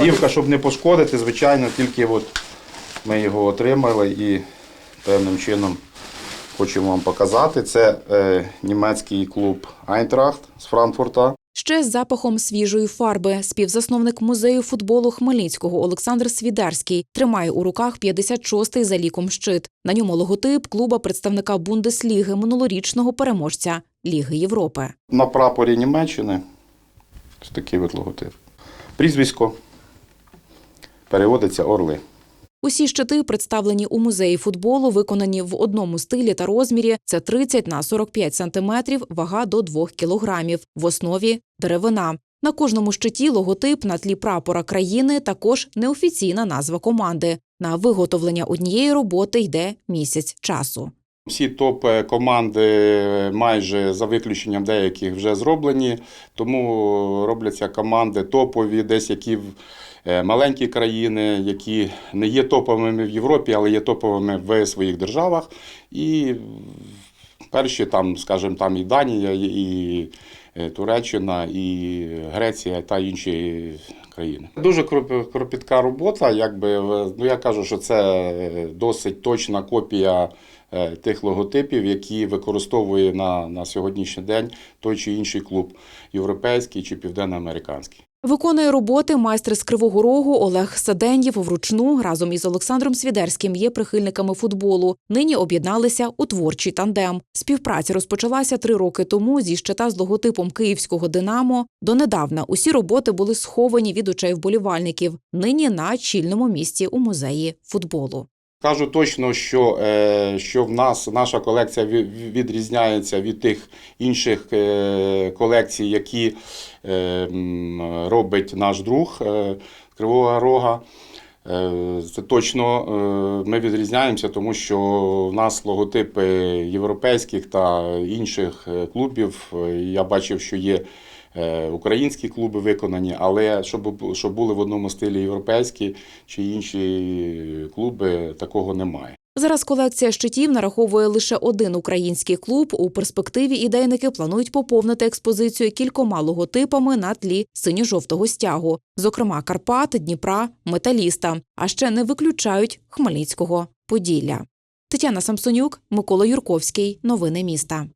Плівка, щоб не пошкодити, звичайно, тільки от ми його отримали і певним чином хочемо вам показати. Це е, німецький клуб Айнтрахт з Франкфурта. Ще з запахом свіжої фарби співзасновник музею футболу Хмельницького Олександр Свідерський тримає у руках 56-й за ліком щит. На ньому логотип клуба представника Бундесліги минулорічного переможця Ліги Європи. На прапорі Німеччини ось такий от логотип. Прізвисько переводиться Орли. Усі щити представлені у музеї футболу, виконані в одному стилі та розмірі. Це 30 на 45 сантиметрів, вага до 2 кілограмів. В основі деревина. На кожному щиті логотип на тлі прапора країни, також неофіційна назва команди. На виготовлення однієї роботи йде місяць часу. Всі топ-команди майже за виключенням деяких вже зроблені, тому робляться команди топові, десь які е, маленькі країни, які не є топовими в Європі, але є топовими в своїх державах. І перші там, скажімо, там і Данія, і е, Туреччина, і Греція та інші країни. Дуже кроп- кропітка робота. Якби в- ну я кажу, що це е, досить точна копія е, тих логотипів, які використовує на, на сьогоднішній день той чи інший клуб європейський чи південноамериканський. Виконує роботи майстер з Кривого Рогу Олег Саденєв вручну разом із Олександром Свідерським є прихильниками футболу. Нині об'єдналися у творчий тандем. Співпраця розпочалася три роки тому зі щита з логотипом київського Динамо. Донедавна усі роботи були сховані від очей вболівальників. Нині на чільному місці у музеї футболу. Кажу точно, що, е, що в нас наша колекція ві- відрізняється від тих інших е, колекцій, які е, робить наш друг Кривого Рога. Е, Це точно е, ми відрізняємося, тому що в нас логотипи європейських та інших е, клубів. Я бачив, що є українські клуби виконані, але щоб, щоб були в одному стилі європейські чи інші клуби, такого немає. Зараз колекція щитів нараховує лише один український клуб. У перспективі ідейники планують поповнити експозицію кількома логотипами на тлі синьо-жовтого стягу, зокрема Карпат, Дніпра, Металіста. А ще не виключають Хмельницького Поділля. Тетяна Самсонюк, Микола Юрковський. Новини міста.